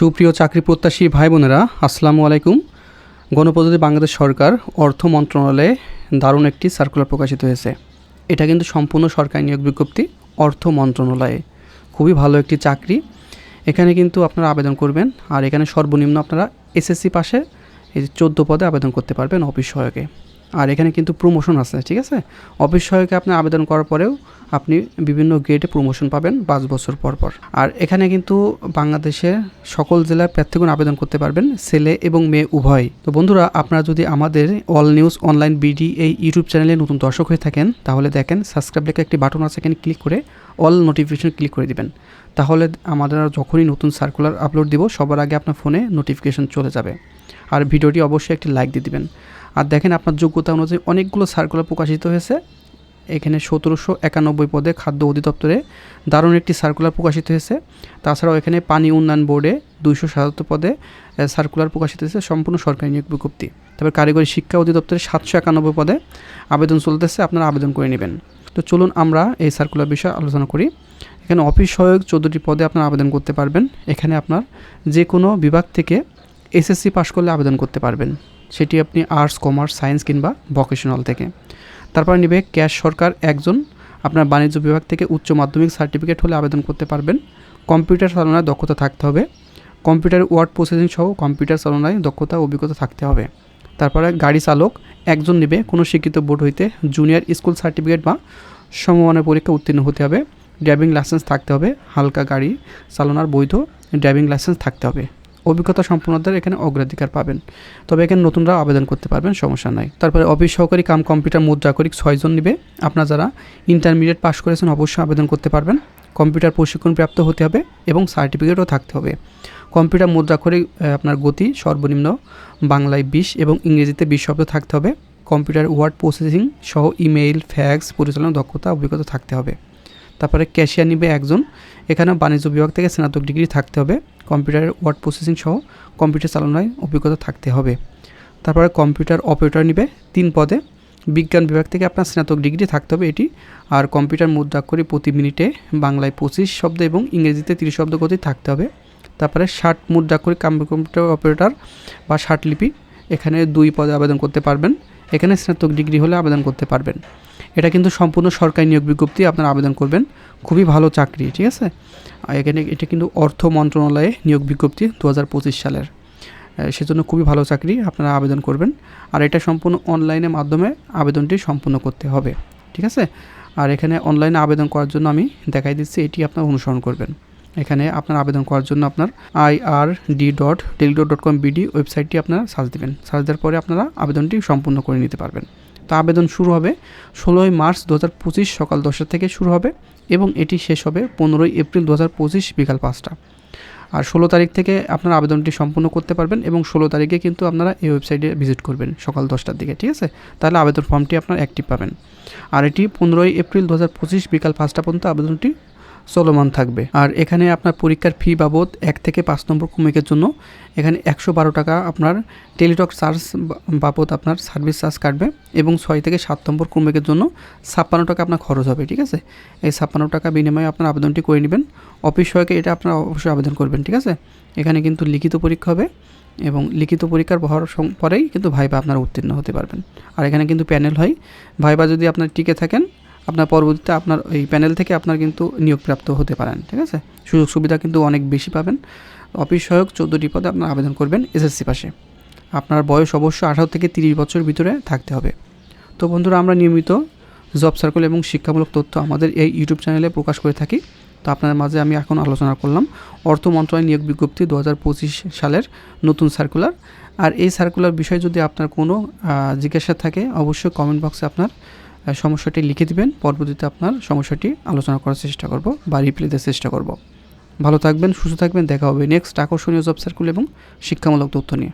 সুপ্রিয় চাকরি প্রত্যাশী ভাই বোনেরা আসসালামু আলাইকুম। গণপ্রজাতন্ত্রী বাংলাদেশ সরকার অর্থ মন্ত্রণালয়ে দারুণ একটি সার্কুলার প্রকাশিত হয়েছে। এটা কিন্তু সম্পূর্ণ সরকারি নিয়োগ বিজ্ঞপ্তি, অর্থ মন্ত্রণালয়ে। খুবই ভালো একটি চাকরি। এখানে কিন্তু আপনারা আবেদন করবেন, আর এখানে সর্বনিম্ন আপনারা এসএসসি পাশে এই চোদ্দ পদে আবেদন করতে পারবেন অফিস সহায়কে। আর এখানে কিন্তু প্রমোশন আছে, ঠিক আছে? অফিস সহায়কে আপনি আবেদন করার পরেও আপনি বিভিন্ন গ্রেডে প্রমোশন পাবেন পাঁচ বছর পর পর। আর এখানে কিন্তু বাংলাদেশের সকল জেলার প্রার্থীগণ আবেদন করতে পারবেন, ছেলে এবং মেয়ে উভয়। তো বন্ধুরা, আপনারা যদি আমাদের অল নিউজ অনলাইন বিডি এই ইউটিউব চ্যানেলে নতুন দর্শক হয়ে থাকেন, তাহলে দেখেন সাবস্ক্রাইব লেখা একটি বাটন আছে, এখানে ক্লিক করে অল নোটিফিকেশন ক্লিক করে দিবেন। তাহলে আমাদের যখনই নতুন সার্কুলার আপলোড দিব, সবার আগে আপনার ফোনে নোটিফিকেশন চলে যাবে। আর ভিডিওটি অবশ্যই একটি লাইক দিয়ে দিবেন। আর দেখেন আপনার যোগ্যতা অনুযায়ী অনেকগুলো সার্কুলার প্রকাশিত হয়েছে। এখানে সতেরোশো একানব্বই পদে খাদ্য অধিদপ্তরে দারুণ একটি সার্কুলার প্রকাশিত হয়েছে। তাছাড়াও এখানে পানি উন্নয়ন বোর্ডে দুইশো সাতাত্তর পদে সার্কুলার প্রকাশিত হয়েছে সম্পূর্ণ সরকারি নিয়োগ বিজ্ঞপ্তি। তারপর কারিগরি শিক্ষা অধিদপ্তরে সাতশো একানব্বই পদে আবেদন চলতেছে, আপনারা আবেদন করে নেবেন। তো চলুন আমরা এই সার্কুলার বিষয়ে আলোচনা করি। এখানে অফিস সহায়ক চোদ্দোটি পদে আপনারা আবেদন করতে পারবেন। এখানে আপনার যে কোনো বিভাগ থেকে এসএসসি পাশ করলে আবেদন করতে পারবেন। সেটি আপনি আর্টস কমার্স সায়েন্স কিংবা ভোকেশনাল থেকে। তারপর নেবে ক্যাশ সরকার একজন। আপনার বাণিজ্য বিভাগ থেকে উচ্চ মাধ্যমিক সার্টিফিকেট হলে আবেদন করতে পারবেন। কম্পিউটার চালনায় দক্ষতা থাকতে হবে। কম্পিউটার ওয়ার্ড প্রসেসিং সহ কম্পিউটার চালনায় দক্ষতা অভিজ্ঞতা থাকতে হবে। তারপরে গাড়ি চালক, একজন নেবে। কোনো শিক্ষিত বোর্ড হইতে জুনিয়র স্কুল সার্টিফিকেট বা সমমানের পরীক্ষা উত্তীর্ণ হতে হবে। ড্রাইভিং লাইসেন্স থাকতে হবে। হালকা গাড়ি চালানোর বৈধ ড্রাইভিং লাইসেন্স থাকতে হবে। অভিজ্ঞতা সম্পন্নদের এখানে অগ্রাধিকার পাবেন। তবে এখানে নতুনরা আবেদন করতে পারবেন, সমস্যা নাই। তারপরে অফিস সহকারী কাম কম্পিউটার মুদ্রাকরিক ছয়জন নিবে। আপনারা যারা ইন্টারমিডিয়েট পাস করেছেন অবশ্যই আবেদন করতে পারবেন। কম্পিউটার প্রশিক্ষণ প্রাপ্ত হতে হবে এবং সার্টিফিকেটও থাকতে হবে। কম্পিউটার মুদ্রাক্ষরিক আপনার গতি, সর্বনিম্ন বাংলায় বিশ এবং ইংরেজিতে বিশ শব্দ থাকতে হবে। কম্পিউটার ওয়ার্ড প্রসেসিং সহ ইমেইল ফ্যাক্স পরিচালনা দক্ষতা, অভিজ্ঞতা থাকতে হবে। তারপরে ক্যাশিয়ার নিবে একজন। এখানে বাণিজ্য বিভাগ থেকে স্নাতক ডিগ্রি থাকতে হবে। কম্পিউটারের ওয়ার্ড প্রসেসিং সহ কম্পিউটার চালানোয় অভিজ্ঞতা থাকতে হবে। তারপরে কম্পিউটার অপারেটর নিবে তিন পদে। বিজ্ঞান বিভাগ থেকে আপনার স্নাতক ডিগ্রি থাকতে হবে এটি। আর কম্পিউটার মুদ্রাক্ষরে প্রতি মিনিটে বাংলায় পঁচিশ শব্দ এবং ইংরেজিতে তিরিশ শব্দ গতি থাকতে হবে। তারপরে ষাট মুদ্রাক্ষরিক কম্পিউটার অপারেটর বা ষাট লিপি। এখানে দুই পদে আবেদন করতে পারবেন। এখানে স্নাতক ডিগ্রি হলে আবেদন করতে পারবেন। এটা কিন্তু সম্পূর্ণ সরকারি নিয়োগ বিজ্ঞপ্তি, আপনারা আবেদন করবেন। খুবই ভালো চাকরি, ঠিক আছে? এখানে এটা কিন্তু অর্থ মন্ত্রণালয়ে নিয়োগ বিজ্ঞপ্তি দু হাজার পঁচিশ সালের। সেজন্য খুবই ভালো চাকরি, আপনারা আবেদন করবেন। আর এটা সম্পূর্ণ অনলাইনের মাধ্যমে আবেদনটি সম্পূর্ণ করতে হবে, ঠিক আছে? আর এখানে অনলাইনে আবেদন করার জন্য আমি দেখাই দিচ্ছি, এটি আপনার অনুসরণ করবেন। এখানে আপনার আবেদন করার জন্য আপনার I R D dot teletalk dot com BD ওয়েবসাইটটি আপনারা সার্চ দেবেন। সার্চ দেওয়ার পরে আপনারা আবেদনটি সম্পূর্ণ করে নিতে পারবেন। তা আবেদন শুরু হবে ষোলোই মার্চ দু হাজার পঁচিশ সকাল দশটা থেকে শুরু হবে এবং এটি শেষ হবে পনেরোই এপ্রিল দু হাজার পঁচিশ বিকাল পাঁচটা। আর ষোলো তারিখ থেকে আপনার আবেদনটি সম্পূর্ণ করতে পারবেন এবং ষোলো তারিখে কিন্তু আপনারা এই ওয়েবসাইটে ভিজিট করবেন সকাল দশটার দিকে, ঠিক আছে? তাহলে আবেদন ফর্মটি আপনার অ্যাক্টিভ পাবেন। আর এটি পনেরোই এপ্রিল দু হাজার পঁচিশ বিকাল পাঁচটা পর্যন্ত আবেদনটি চলমান থাকবে। আর এখানে আপনার পরীক্ষার ফি বাবদ এক থেকে পাঁচ নম্বর কমিকের জন্য এখানে একশো বারো টাকা আপনার টেলিটক চার্জ বাবদ আপনার সার্ভিস চার্জ কাটবে এবং ছয় থেকে সাত নম্বর কমিকের জন্য ছাপ্পান্ন টাকা আপনার খরচ হবে, ঠিক আছে? এই ছাপ্পান্ন টাকা বিনিময়ে আপনার আবেদনটি করে নেবেন। অফিস সহায়কে এটা আপনার অবশ্যই আবেদন করবেন, ঠিক আছে? এখানে কিন্তু লিখিত পরীক্ষা হবে এবং লিখিত পরীক্ষার হওয়ার পরেই কিন্তু ভাইবা আপনারা উত্তীর্ণ হতে পারবেন। আর এখানে কিন্তু প্যানেল হয়। ভাইবা যদি আপনার টিকে থাকেন আপনার পরবর্তীতে আপনার এই প্যানেল থেকে আপনার কিন্তু নিয়োগপ্রাপ্ত হতে পারেন, ঠিক আছে? সুযোগ সুবিধা কিন্তু অনেক বেশি পাবেন। অফিস সহায়ক চোদ্দোটি পদে আপনার আবেদন করবেন এসএসসি পাশে। আপনার বয়স অবশ্য আঠারো থেকে তিরিশ বছর ভিতরে থাকতে হবে। তো বন্ধুরা, আমরা নিয়মিত জব সার্কেল এবং শিক্ষামূলক তথ্য আমাদের এই ইউটিউব চ্যানেলে প্রকাশ করে থাকি। তো আপনার মাঝে আমি এখন আলোচনা করলাম অর্থ মন্ত্রণালয় নিয়োগ বিজ্ঞপ্তি দু হাজার পঁচিশ সালের নতুন সার্কুলার আর এই সার্কুলার বিষয়ে যদি আপনার কোনো জিজ্ঞাসা থাকে, অবশ্যই কমেন্ট বক্সে আপনার সমস্যাটি লিখে দিবেন। পরবর্তীতে আপনার সমস্যাটি আলোচনা করার চেষ্টা করব বা রিপ্লাই দেওয়ার চেষ্টা করব। ভালো থাকবেন, সুস্থ থাকবেন। দেখা হবে নেক্সট আকর্ষণীয় জব সার্কুল এবং শিক্ষামূলক তথ্য নিয়ে।